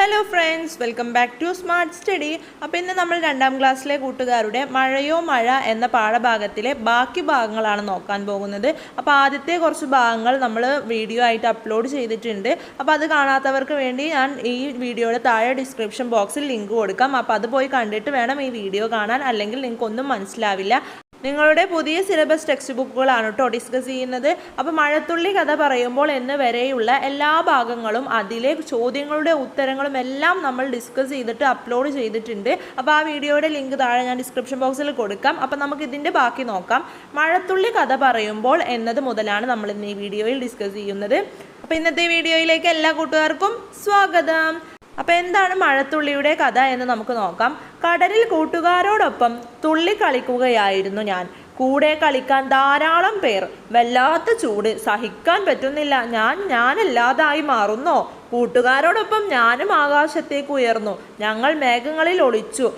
Hello friends welcome back to smart study അപ്പോൾ ഇന്ന് നമ്മൾ രണ്ടാം ക്ലാസ്സിലെ കൂട്ടുകാരുടെ മഴയോ മഴ എന്ന പാഠഭാഗത്തിലെ ബാക്കി ഭാഗങ്ങളാണ് നോക്കാൻ പോകുന്നത്. അപ്പോൾ ആദ്യത്തെ കുറച്ച് ഭാഗങ്ങൾ നമ്മൾ വീഡിയോ ആയിട്ട് അപ്ലോഡ് ചെയ്തിട്ടുണ്ട്. അപ്പോൾ അത് കാണാത്തവർക്ക് വേണ്ടി ഞാൻ ഈ വീഡിയോയുടെ താഴെ ഡിസ്ക്രിപ്ഷൻ ബോക്സിൽ ലിങ്ക് കൊടുക്കാം. അപ്പോൾ അത് പോയി കണ്ടിട്ട് വേണം ഈ വീഡിയോ കാണാൻ. അല്ലെങ്കിൽ നിങ്ങൾക്കൊന്നും മനസ്സിലാവില്ല. നിങ്ങളുടെ പുതിയ സിലബസ് ടെക്സ്റ്റ് ബുക്കുകളാണ് കേട്ടോ ഡിസ്കസ് ചെയ്യുന്നത്. അപ്പോൾ മഴത്തുള്ളി കഥ പറയുമ്പോൾ എന്ന് വരെയുള്ള എല്ലാ ഭാഗങ്ങളും അതിലെ ചോദ്യങ്ങളുടെ ഉത്തരങ്ങളും എല്ലാം നമ്മൾ ഡിസ്കസ് ചെയ്തിട്ട് അപ്ലോഡ് ചെയ്തിട്ടുണ്ട്. അപ്പോൾ ആ വീഡിയോയുടെ ലിങ്ക് താഴെ ഞാൻ ഡിസ്ക്രിപ്ഷൻ ബോക്സിൽ കൊടുക്കാം. അപ്പോൾ നമുക്ക് ഇതിന്റെ ബാക്കി നോക്കാം. മഴത്തുള്ളി കഥ പറയുമ്പോൾ എന്നത് മുതലാണ് നമ്മൾ ഇന്ന് ഈ വീഡിയോയിൽ ഡിസ്കസ് ചെയ്യുന്നത്. അപ്പോൾ ഇന്നത്തെ വീഡിയോയിലേക്ക് എല്ലാ കൂട്ടുകാർക്കും സ്വാഗതം. അപ്പോൾ എന്താണ് മഴത്തുള്ളിയുടെ കഥ എന്ന് നമുക്ക് നോക്കാം. കടലിൽ കൂട്ടുകാരോടൊപ്പം തുള്ളി കളിക്കുകയായിരുന്നു ഞാൻ. കൂടെ കളിക്കാൻ ധാരാളം പേർ. വല്ലാത്ത ചൂട്. സഹിക്കാൻ പറ്റുന്നില്ല. ഞാൻ ഞാനല്ലാതായി മാറുന്നോ? കൂട്ടുകാരോടൊപ്പം ഞാനും ആകാശത്തേക്ക് ഉയർന്നു. ഞങ്ങൾ മേഘങ്ങളിൽ ഒളിച്ചു.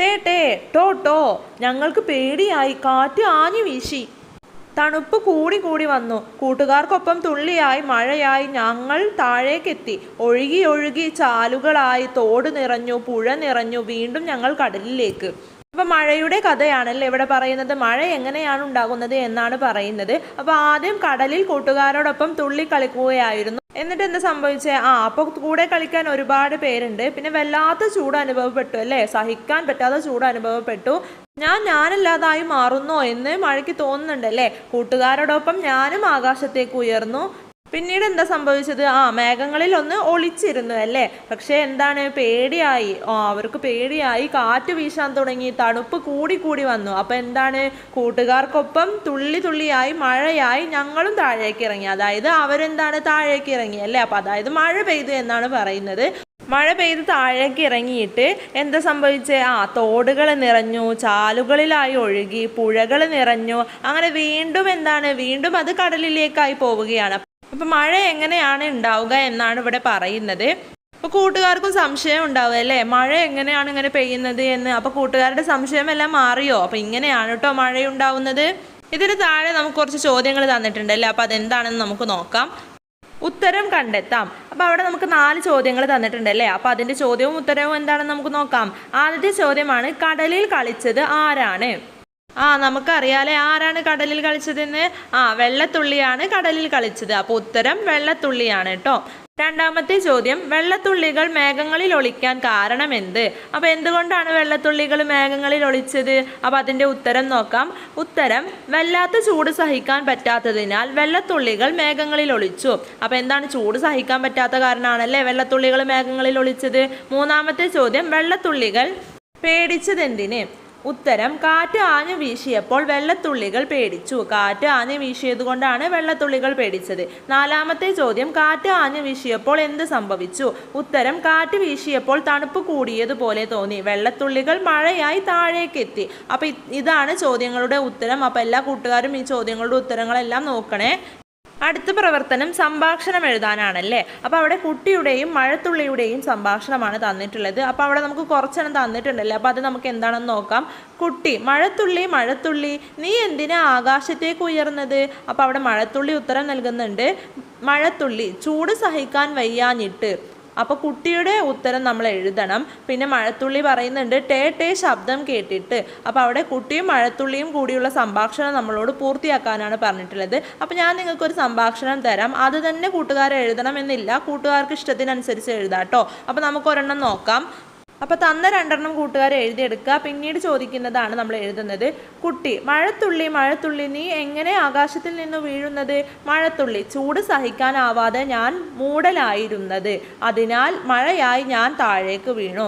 ടേ ടേ ടോ ടോ. ഞങ്ങൾക്ക് പേടിയായി. കാറ്റ് ആഞ്ഞു വീശി. തണുപ്പ് കൂടി കൂടി വന്നു. കൂട്ടുകാർക്കൊപ്പം തുള്ളിയായി മഴയായി ഞങ്ങൾ താഴേക്കെത്തി. ഒഴുകി ഒഴുകി ചാലുകളായി തോട് നിറഞ്ഞു പുഴ നിറഞ്ഞു വീണ്ടും ഞങ്ങൾ കടലിലേക്ക്. അപ്പോൾ മഴയുടെ കഥയാണല്ലേ ഇവിടെ പറയുന്നത്? മഴ എങ്ങനെയാണ് ഉണ്ടാകുന്നത് എന്നാണ് പറയുന്നത്. അപ്പോൾ ആദ്യം കടലിൽ കൂട്ടുകാരോടൊപ്പം തുള്ളി കളിക്കുകയായിരുന്നു എന്നിട്ട് എന്താ സംഭവിച്ചേ? ആ അപ്പോൾ കൂടെ കളിക്കാൻ ഒരുപാട് പേരുണ്ട്. പിന്നെ വല്ലാത്ത ചൂട് അനുഭവപ്പെട്ടു അല്ലേ? സഹിക്കാൻ പറ്റാത്ത ചൂട് അനുഭവപ്പെട്ടു. ഞാൻ ഞാനല്ലാതായി മാറുന്നോ എന്ന് മഴയ്ക്ക് തോന്നുന്നുണ്ടല്ലേ കൂട്ടുകാരോടൊപ്പം ഞാനും ആകാശത്തേക്ക് ഉയർന്നു. പിന്നീട് എന്താ സംഭവിച്ചത്? ആ മേഘങ്ങളിൽ ഒന്ന് ഒളിച്ചിരുന്നു അല്ലേ? പക്ഷേ എന്താണ്? പേടിയായി. അവർക്ക് പേടിയായി. കാറ്റ് വീശാൻ തുടങ്ങി. തണുപ്പ് കൂടി കൂടി വന്നു. അപ്പൊ എന്താണ്? കൂട്ടുകാർക്കൊപ്പം തുള്ളി തുള്ളിയായി മഴയായി ഞങ്ങളും താഴേക്ക് ഇറങ്ങി. അതായത് അവരെന്താണ്? താഴേക്ക് ഇറങ്ങി അല്ലേ? അപ്പൊ അതായത് മഴ പെയ്തു എന്നാണ് പറയുന്നത്. മഴ പെയ്ത് താഴേക്ക് ഇറങ്ങിയിട്ട് എന്താ സംഭവിച്ചേ? ആ തോടുകൾ നിറഞ്ഞു ചാലുകളിലായി ഒഴുകി പുഴകൾ നിറഞ്ഞു. അങ്ങനെ വീണ്ടും എന്താണ്? വീണ്ടും അത് കടലിലേക്കായി പോവുകയാണ്. അപ്പൊ മഴ എങ്ങനെയാണ് ഉണ്ടാവുക എന്നാണ് ഇവിടെ പറയുന്നത്. അപ്പോൾ കൂട്ടുകാർക്കും സംശയം ഉണ്ടാവുക അല്ലേ? മഴ എങ്ങനെയാണ് ഇങ്ങനെ പെയ്യുന്നത് എന്ന്. അപ്പോൾ കൂട്ടുകാരുടെ സംശയമെല്ലാം മാറിയോ? അപ്പോൾ ഇങ്ങനെയാണ് കേട്ടോ മഴ ഉണ്ടാവുന്നത്. ഇതിന് താഴെ നമുക്ക് കുറച്ച് ചോദ്യങ്ങൾ തന്നിട്ടുണ്ട് അല്ലേ? അപ്പോൾ അതെന്താണെന്ന് നമുക്ക് നോക്കാം. ഉത്തരം കണ്ടെത്താം. അപ്പോൾ അവിടെ നമുക്ക് നാല് ചോദ്യങ്ങൾ തന്നിട്ടുണ്ട് അല്ലേ? അപ്പോൾ അതിന്റെ ചോദ്യവും ഉത്തരവും എന്താണെന്ന് നമുക്ക് നോക്കാം. ആദ്യത്തെ ചോദ്യമാണ് കടലിൽ കളിച്ചത് ആരാണ്? ആ നമുക്കറിയാലേ ആരാണ് കടലിൽ കളിച്ചതെന്ന്? ആ വെള്ളത്തുള്ളിയാണ് കടലിൽ കളിച്ചത്. അപ്പോൾ ഉത്തരം വെള്ളത്തുള്ളിയാണ് കേട്ടോ. രണ്ടാമത്തെ ചോദ്യം വെള്ളത്തുള്ളികൾ മേഘങ്ങളിൽ ഒളിക്കാൻ കാരണം എന്ത് അപ്പൊ എന്തുകൊണ്ടാണ് വെള്ളത്തുള്ളികൾ മേഘങ്ങളിൽ ഒളിച്ചത്? അപ്പൊ അതിന്റെ ഉത്തരം നോക്കാം. ഉത്തരം വല്ലാത്ത ചൂട് സഹിക്കാൻ പറ്റാത്തതിനാൽ വെള്ളത്തുള്ളികൾ മേഘങ്ങളിൽ ഒളിച്ചു. അപ്പൊ എന്താണ് ചൂട് സഹിക്കാൻ പറ്റാത്ത കാരണമാണല്ലേ വെള്ളത്തുള്ളികൾ മേഘങ്ങളിൽ ഒളിച്ചത്? മൂന്നാമത്തെ ചോദ്യം വെള്ളത്തുള്ളികൾ പേടിച്ചതെന്തിന്? ഉത്തരം കാറ്റ് ആഞ്ഞു വീശിയപ്പോൾ വെള്ളത്തുള്ളികൾ പേടിച്ചു. കാറ്റ് ആഞ്ഞു വീശിയത് കൊണ്ടാണ് വെള്ളത്തുള്ളികൾ പേടിച്ചത്. നാലാമത്തെ ചോദ്യം കാറ്റ് ആഞ്ഞു വീശിയപ്പോൾ എന്ത് സംഭവിച്ചു? ഉത്തരം കാറ്റ് വീശിയപ്പോൾ തണുപ്പ് കൂടിയതുപോലെ തോന്നി. വെള്ളത്തുള്ളികൾ മഴയായി താഴേക്കെത്തി. അപ്പൊ ഇ- ഇതാണ് ചോദ്യങ്ങളുടെ ഉത്തരം. അപ്പൊ എല്ലാ കൂട്ടുകാരും ഈ ചോദ്യങ്ങളുടെ ഉത്തരങ്ങളെല്ലാം നോക്കണേ. അടുത്ത പ്രവർത്തനം സംഭാഷണം എഴുതാനാണല്ലേ? അപ്പോൾ അവിടെ കുട്ടിയുടെയും മഴത്തുള്ളിയുടെയും സംഭാഷണമാണ് തന്നിട്ടുള്ളത്. അപ്പോൾ അവിടെ നമുക്ക് കുറച്ചെണ്ണം തന്നിട്ടുണ്ടല്ലേ? അപ്പോൾ അത് നമുക്ക് എന്താണെന്ന് നോക്കാം. കുട്ടി മഴത്തുള്ളി മഴത്തുള്ളി നീ എന്തിനാ ആകാശത്തേക്ക് ഉയർന്നത്? അപ്പോൾ അവിടെ മഴത്തുള്ളി ഉത്തരം നൽകുന്നുണ്ട്. മഴത്തുള്ളി ചൂട് സഹിക്കാൻ വയ്യാഞ്ഞിട്ട്. അപ്പോൾ കുട്ടിയുടെ ഉത്തരം നമ്മൾ എഴുതണം. പിന്നെ മഴത്തുള്ളി പറയുന്നുണ്ട് ടേ ടേ ശബ്ദം കേട്ടിട്ട്. അപ്പോൾ അവിടെ കുട്ടിയും മഴത്തുള്ളിയും കൂടിയുള്ള സംഭാഷണം നമ്മളോട് പൂർത്തിയാക്കാനാണ് പറഞ്ഞിട്ടുള്ളത്. അപ്പോൾ ഞാൻ നിങ്ങൾക്കൊരു സംഭാഷണം തരാം. അത് തന്നെ കൂട്ടുകാരെ എഴുതണം എന്നില്ല. കൂട്ടുകാർക്ക് ഇഷ്ടത്തിനനുസരിച്ച് എഴുതാട്ടോ അപ്പോൾ നമുക്ക് ഒരെണ്ണം നോക്കാം. അപ്പോൾ തന്ന രണ്ടെണ്ണം കൂട്ടുകാർ എഴുതിയെടുക്കുക. പിന്നീട് ചോദിക്കുന്നതാണ് നമ്മൾ എഴുതുന്നത്. കുട്ടി മഴത്തുള്ളി മഴത്തുള്ളി നീ എങ്ങനെ ആകാശത്തിൽ നിന്ന് വീഴുന്നത്? മഴത്തുള്ളി ചൂട് സഹിക്കാനാവാതെ ഞാൻ മൂടലായിരുന്നത്. അതിനാൽ മഴയായി ഞാൻ താഴേക്ക് വീണു.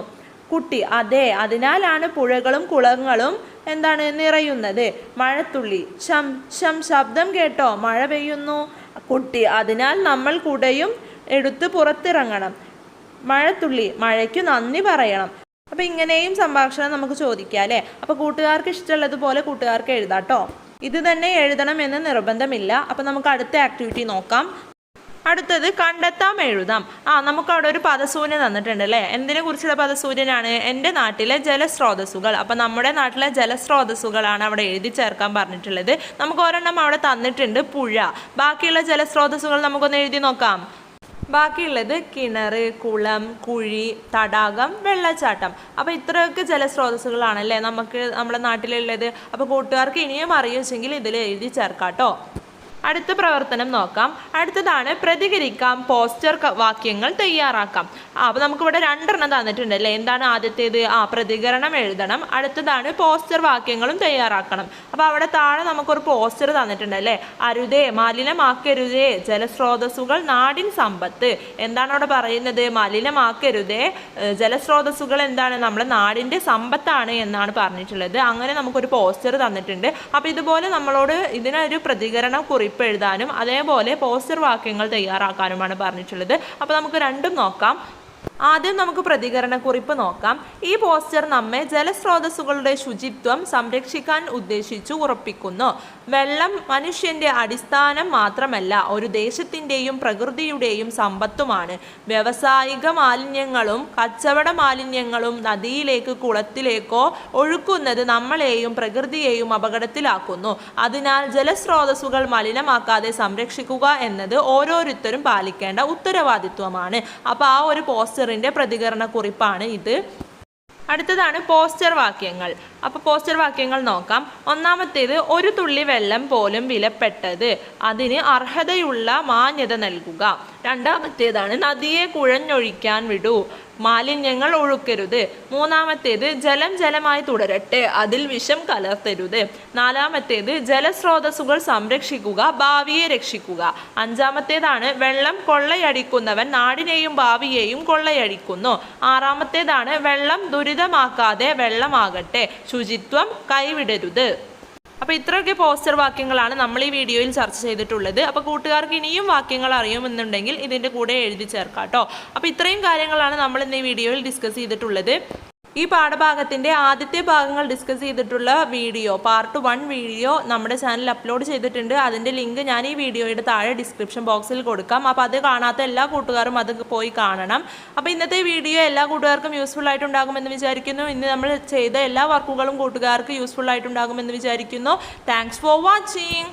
കുട്ടി അതെ അതിനാലാണ് പുഴകളും കുളങ്ങളും എന്താണ് നിറയുന്നത്? മഴത്തുള്ളി ശം ശം ശബ്ദം കേട്ടോ മഴ പെയ്യുന്നു. കുട്ടി അതിനാൽ നമ്മൾ കുടയും എടുത്ത് പുറത്തിറങ്ങണം. മഴത്തുള്ളി മഴയ്ക്ക് നന്ദി പറയണം. അപ്പൊ ഇങ്ങനെയും സംഭാഷണം നമുക്ക് ചോദിക്കാം അല്ലേ? അപ്പൊ കൂട്ടുകാർക്ക് ഇഷ്ടമുള്ളതുപോലെ കൂട്ടുകാർക്ക് എഴുതാട്ടോ ഇത് തന്നെ എഴുതണം എന്ന് നിർബന്ധമില്ല. അപ്പൊ നമുക്ക് അടുത്ത ആക്ടിവിറ്റി നോക്കാം. അടുത്തത് കണ്ടെത്താം എഴുതാം. ആ നമുക്ക് അവിടെ ഒരു പദസൂര്യൻ തന്നിട്ടുണ്ട് അല്ലേ? എന്തിനെ കുറിച്ചുള്ള പദസൂര്യനാണ്? എന്റെ നാട്ടിലെ ജലസ്രോതസ്സുകൾ. അപ്പം നമ്മുടെ നാട്ടിലെ ജലസ്രോതസ്സുകളാണ് അവിടെ എഴുതി ചേർക്കാൻ പറഞ്ഞിട്ടുള്ളത്. നമുക്ക് ഒരെണ്ണം അവിടെ തന്നിട്ടുണ്ട് പുഴ. ബാക്കിയുള്ള ജലസ്രോതസ്സുകൾ നമുക്കൊന്ന് എഴുതി നോക്കാം. ബാക്കിയുള്ളത് കിണർ കുളം കുഴി തടാകം വെള്ളച്ചാട്ടം. അപ്പോൾ ഇത്രയൊക്കെ ജലസ്രോതസ്സുകളാണല്ലേ നമുക്ക് നമ്മുടെ നാട്ടിലുള്ളത്. അപ്പോൾ കൂട്ടുകാർക്ക് ഇനിയും അറിയുമെങ്കിൽ ഇതിൽ എഴുതി ചേർക്കാം കേട്ടോ അടുത്ത പ്രവർത്തനം നോക്കാം. അടുത്തതാണ് പ്രതികരിക്കാം പോസ്റ്റർ വാക്യങ്ങൾ തയ്യാറാക്കാം. അപ്പോൾ നമുക്കിവിടെ രണ്ടെണ്ണം തന്നിട്ടുണ്ട് അല്ലേ? എന്താണ് ആദ്യത്തേത്? ആ പ്രതികരണം എഴുതണം. അടുത്തതാണ് പോസ്റ്റർ വാക്യങ്ങളും തയ്യാറാക്കണം. അപ്പോൾ അവിടെ താഴെ നമുക്കൊരു പോസ്റ്റർ തന്നിട്ടുണ്ട് അല്ലേ? അരുതേ മലിനമാക്കരുതേ ജലസ്രോതസ്സുകൾ നാടിൻ സമ്പത്ത്. എന്താണ് അവിടെ പറയുന്നത്? മലിനമാക്കരുതേ ജലസ്രോതസ്സുകൾ എന്താണ്? നമ്മുടെ നാടിന്റെ സമ്പത്താണ് എന്നാണ് പറഞ്ഞിട്ടുള്ളത്. അങ്ങനെ നമുക്കൊരു പോസ്റ്റർ തന്നിട്ടുണ്ട്. അപ്പോൾ ഇതുപോലെ നമ്മളോട് ഇതിനൊരു പ്രതികരണം കുറിപ്പ് എഴുതാനും അതേപോലെ പോസ്റ്റർ വാക്യങ്ങൾ തയ്യാറാക്കാനുമാണ് പറഞ്ഞിട്ടുള്ളത്. അപ്പോൾ നമുക്ക് രണ്ടും നോക്കാം. ആദ്യം നമുക്ക് പ്രതികരണ കുറിപ്പ് നോക്കാം. ഈ പോസ്റ്റർ നമ്മെ ജലസ്രോതസ്സുകളുടെ ശുചിത്വം സംരക്ഷിക്കാൻ ഉദ്ദേശിച്ചു ഉറപ്പിക്കുന്നു. വെള്ളം മനുഷ്യന്റെ അടിസ്ഥാനം മാത്രമല്ല ഒരു ദേശത്തിന്റെയും പ്രകൃതിയുടെയും സമ്പത്തുമാണ്. വ്യവസായിക മാലിന്യങ്ങളും കച്ചവട മാലിന്യങ്ങളും നദിയിലേക്ക് കുളത്തിലേക്കോ ഒഴുക്കുന്നത് നമ്മളെയും പ്രകൃതിയെയും അപകടത്തിലാക്കുന്നു. അതിനാൽ ജലസ്രോതസ്സുകൾ മലിനമാക്കാതെ സംരക്ഷിക്കുക എന്നത് ഓരോരുത്തരും പാലിക്കേണ്ട ഉത്തരവാദിത്വമാണ്. അപ്പോൾ ആ ഒരു പോസ്റ്ററിന്റെ പ്രതികരണ കുറിപ്പാണ് ഇത്. അടുത്തതാണ് പോസ്റ്റർ വാക്യങ്ങൾ. അപ്പോൾ പോസ്റ്റർ വാക്യങ്ങൾ നോക്കാം. ഒന്നാമത്തേത് ഒരു തുള്ളി വെള്ളം പോലും വിലപ്പെട്ടത്. അതിന് അർഹതയുള്ള മാന്യത നൽകുക. രണ്ടാമത്തേതാണ് നദിയെ കുഴഞ്ഞൊഴിക്കാൻ വിടൂ. മാലിന്യങ്ങൾ ഒഴുക്കരുത്. മൂന്നാമത്തേത് ജലം ജലമായി തുടരട്ടെ. അതിൽ വിഷം കലർത്തരുത്. നാലാമത്തേത് ജലസ്രോതസ്സുകൾ സംരക്ഷിക്കുക ഭാവിയെ രക്ഷിക്കുക. അഞ്ചാമത്തേതാണ് വെള്ളം കൊള്ളയടിക്കുന്നവൻ നാടിനെയും ഭാവിയെയും കൊള്ളയടിക്കുന്നു. ആറാമത്തേതാണ് വെള്ളം ദുരിതമാക്കാതെ വെള്ളമാകട്ടെ. ശുചിത്വം കൈവിടരുത്. അപ്പോൾ ഇത്രയൊക്കെ പോസ്റ്റർ വാക്യങ്ങളാണ് നമ്മൾ ഈ വീഡിയോയിൽ ചർച്ച ചെയ്തിട്ടുള്ളത്. അപ്പോൾ കൂട്ടുകാർക്ക് ഇനിയും വാക്യങ്ങൾ അറിയുമെന്നുണ്ടെങ്കിൽ ഇതിന്റെ കൂടെ എഴുതി ചേർക്കാം കേട്ടോ അപ്പോൾ ഇത്രയും കാര്യങ്ങളാണ് നമ്മൾ ഇന്ന് ഈ വീഡിയോയിൽ ഡിസ്കസ് ചെയ്തിട്ടുള്ളത്. ഈ പാഠഭാഗത്തിന്റെ ആദ്യത്തെ ഭാഗങ്ങൾ ഡിസ്കസ് ചെയ്തിട്ടുള്ള വീഡിയോ പാർട്ട് വൺ വീഡിയോ നമ്മുടെ ചാനലിൽ അപ്ലോഡ് ചെയ്തിട്ടുണ്ട്. അതിന്റെ ലിങ്ക് ഞാൻ ഈ വീഡിയോയുടെ താഴെ ഡിസ്ക്രിപ്ഷൻ ബോക്സിൽ കൊടുക്കാം. അപ്പോൾ അത് കാണാത്ത എല്ലാ കൂട്ടുകാരും അത് പോയി കാണണം. അപ്പോൾ ഇന്നത്തെ വീഡിയോ എല്ലാ കൂട്ടുകാർക്കും യൂസ്ഫുൾ ആയിട്ടുണ്ടാകുമെന്ന് വിചാരിക്കുന്നു. ഇന്ന് നമ്മൾ ചെയ്ത എല്ലാ വർക്കുകളും കൂട്ടുകാർക്ക് യൂസ്ഫുൾ ആയിട്ടുണ്ടാകുമെന്ന് വിചാരിക്കുന്നു. Thanks for watching